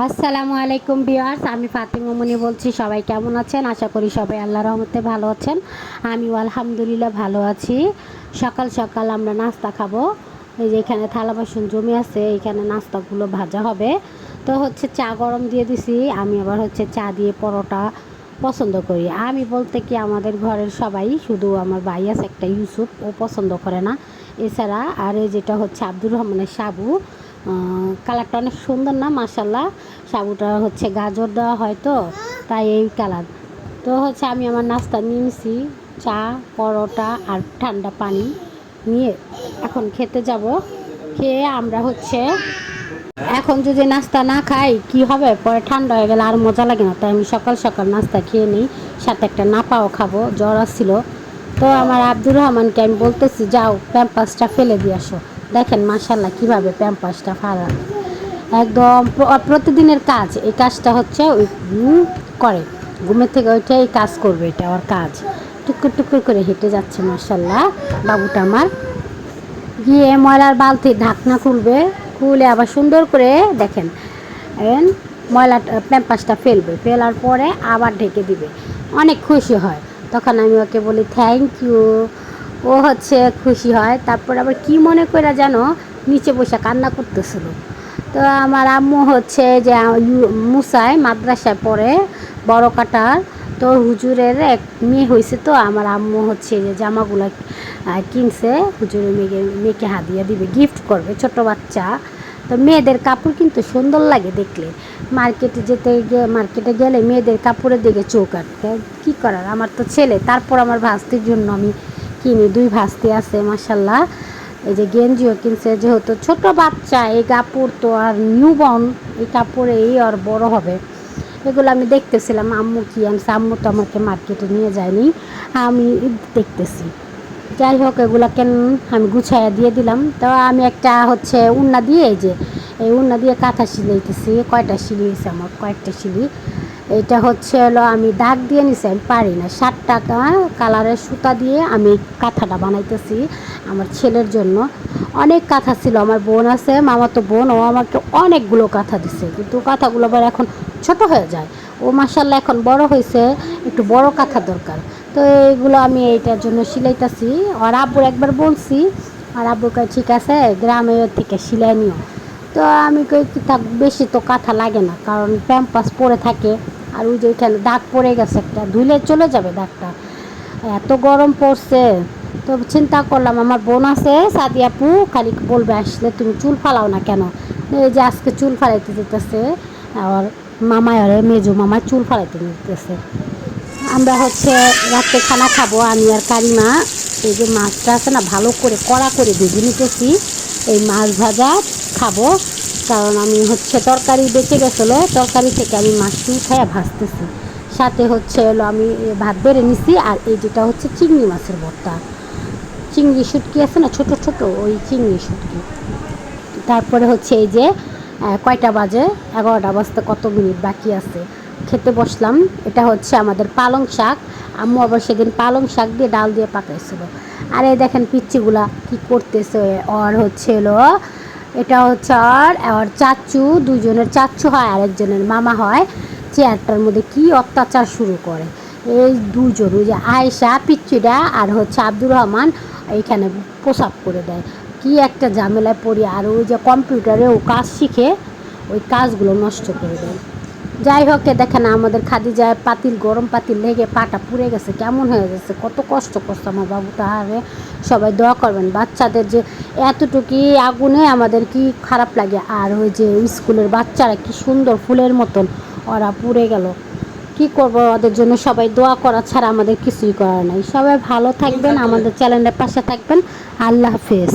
আসসালামু আলাইকুম বিয়ার্স আমি ফাতিমা মনি বলছি, সবাই কেমন আছেন? আশা করি সবাই আল্লাহ রহমতে ভালো আছেন। আমিও আলহামদুলিল্লাহ ভালো আছি। সকাল সকাল আমরা নাস্তা খাব। এই যে এখানে থালা বাসন জমে আছে, এখানে নাস্তাগুলো ভাজা হবে। তো হচ্ছে চা গরম দিয়ে দিছি, আমি আবার হচ্ছে চা দিয়ে পরোটা পছন্দ করি। আমি বলতে কি, আমাদের ঘরের সবাই, শুধু আমার ভাই আছে, একটা ইউসুফ, ও পছন্দ করে না। এছাড়া আর যেটা হচ্ছে আব্দুর রহমানের সাবু কালারটা অনেক সুন্দর না মাসাল্লাহ সাবুটা হচ্ছে গাজর দেওয়া হয় তো, তাই এই কালার তো হচ্ছে আমি আমার নাস্তা নিয়েছি চা, পরোটা আর ঠান্ডা পানি নিয়ে এখন খেতে যাব। খেয়ে আমরা হচ্ছে এখন যদি নাস্তা না খাই, কি হবে? পরে ঠান্ডা হয়ে গেলে আর মজা লাগে না, তাই আমি সকাল সকাল নাস্তা খেয়ে নিই, সাথে একটা নাপাও খাব, জ্বর আসছিল। তো আমার আব্দুর রহমানকে আমি বলতেছি, যাও প্যাম্পাসটা ফেলে দিয়ে আসো। দেখেন মাসাল্লাহ কীভাবে প্যাম্পাসটা ফাড়া। একদম প্রতিদিনের কাজ, এই কাজটা হচ্ছে ওই করে। ঘুমের থেকে ওইটা এই কাজ করবে, এটা ওর কাজ। টুকুর টুকুর করে হেঁটে যাচ্ছে মাসাল্লাহ বাবুটা আমার। গিয়ে ময়লার বালতি ঢাকনা খুলবে, খুলে আবার সুন্দর করে দেখেন ময়লা প্যাম্পাসটা ফেলবে। ফেলার পরে আবার ঢেকে দিবে। অনেক খুশি হয়। তখন আমি ওকে বলি থ্যাংক ইউ ও হচ্ছে খুশি হয়। তারপর আবার কি মনে করে যেন নিচে বসে কান্না করতেছিল। তো আমার আম্মু হচ্ছে যে মুসায় মাদ্রাসায় পড়ে, বড় কাটার। তো হুজুরের এক মেয়ে হয়েছে তো, আমার আম্মু হচ্ছে যে জামাগুলো কিনছে। হুজুরের মেয়েকে মেয়েকে হাদিয়া দিবে গিফট করবে, ছোট বাচ্চা। তো মেয়েদের কাপড় কিন্তু সুন্দর লাগে দেখলে। মার্কেটে যেতে গিয়ে মার্কেটে গেলে মেয়েদের কাপড়ের দিকে আটকে। কী করার? আমার তো ছেলে, তারপর আমার ভাস্তির জন্য আমি কিনি দুই ভাস্তি আছে মাসাল্লাহ এই যে গেঞ্জিও কিনছে, যেহেতু ছোট বাচ্চা, এই কাপড় তো আর নিউবর্ন এই কাপড়ে এই আর বড় হবে। এগুলো আমি দেখতেছিলাম, আম্মু কি আনছে, আম্মু তো আমাকে মার্কেটে নিয়ে যায়নি, আমি দেখতেছি। যাই হোক, এগুলো কেন আমি গুছাইয়া দিয়ে দিলাম। তো আমি একটা হচ্ছে উন্না দিয়ে, এই যে, এই উন্না দিয়ে কাঁথা সিলাইতেছি, কয়টা সিলি হয়েছে আমার, কয়েকটা সিলি। এটা হচ্ছে হলো আমি দাগ দিয়ে নিছি, আমি পারি না। ষাট টাকা কালারের সুতা দিয়ে আমি কাঁথাটা বানাইতেছি আমার ছেলের জন্য। অনেক কাঁথা ছিল, আমার বোন আছে মামাতো বোন, ও আমাকে অনেকগুলো কাঁথা দিছে। কিন্তু কাঁথাগুলো আবার এখন ছোট হয়ে যায়। ও মাসাল্লাহ এখন বড় হয়েছে একটু বড় কাঁথা দরকার। তো এইগুলো আমি এইটার জন্য সিলাইতেছি। আর আব্বুর একবার বলছি, আর আব্বু কয়, ঠিক আছে গ্রামের থেকে সিলাই নিও। তো আমি কই বেশি তো কাঁথা লাগে না, কারণ প্যাম্পাস পরে থাকে। আর ওই যে ওইখানে দাগ পড়ে গেছে একটা ধুলে চলে যাবে দাগটা। এত গরম পড়ছে, তো চিন্তা করলাম, আমার বোন আছে, সাদি আপু, খালি বলবে, আসলে তুমি চুল ফালাও না কেন? এই যে আজকে চুল ফালাইতে যেতেছে, আর মামায় আরে মেজো মামায় চুল ফালাইতে যেতেছে। আমরা হচ্ছে রাত্রে খানা খাব, আমি আর কারিমা। এই যে মাছটা আছে না, ভালো করে কড়া করে ভেজে নিতেছি। এই মাছ ভাজা খাব। কারণ আমি হচ্ছে তরকারি বেঁচে গেছিল, তরকারি থেকে আমি মাছটি উঠাইয়া ভাজতেছি। সাথে হচ্ছে হলো আমি ভাত বেড়ে নিছি আর এই যেটা হচ্ছে চিংড়ি মাছের ভর্তা। চিংড়ি শুটকি আছে না, ছোট ছোট ওই চিংড়ি শুটকি। তারপরে হচ্ছে এই যে কয়টা বাজে? এগারোটা বাজতে কত মিনিট বাকি আছে? খেতে বসলাম। এটা হচ্ছে আমাদের পালং শাক। আম্মু আবার সেদিন পালং শাক দিয়ে ডাল দিয়ে পাকাইছিল। আর এই দেখেন পিচ্চিগুলা কি করতেছে। আর হচ্ছে হলো এটা হচ্ছে আর আর চাচু দুজনের চাচু হয়, আরেকজনের মামা হয়। চেয়ারটার মধ্যে কি অত্যাচার শুরু করে? এই দুজন ওই যে আয়েশা পিচ্চিটা আর হচ্ছে আব্দুর রহমান এইখানে প্রসাব করে দেয়। কি একটা ঝামেলায় পড়ি, আর ওই যে কম্পিউটারে ও কাজ শিখে, ওই কাজগুলো নষ্ট করে দেয়। যাই হোক দেখেন আমাদের খাদি যায় পাতিল গরম পাতিল লেগে পাটা পুড়ে গেছে কেমন হয়ে গেছে কত কষ্ট করছে আমার বাবুটা আরে সবাই দোয়া করবেন। বাচ্চাদের যে এতটুকু আগুনে আমাদের কি খারাপ লাগে? আর ওই যে স্কুলের বাচ্চারা কি সুন্দর ফুলের মতন ওরা পুড়ে গেল। কি করব ওদের জন্য সবাই দোয়া করা ছাড়া আমাদের কিছুই করার নাই। সবাই ভালো থাকবেন। আমাদের চ্যানেলের পাশে থাকবেন। আল্লাহ হাফেজ।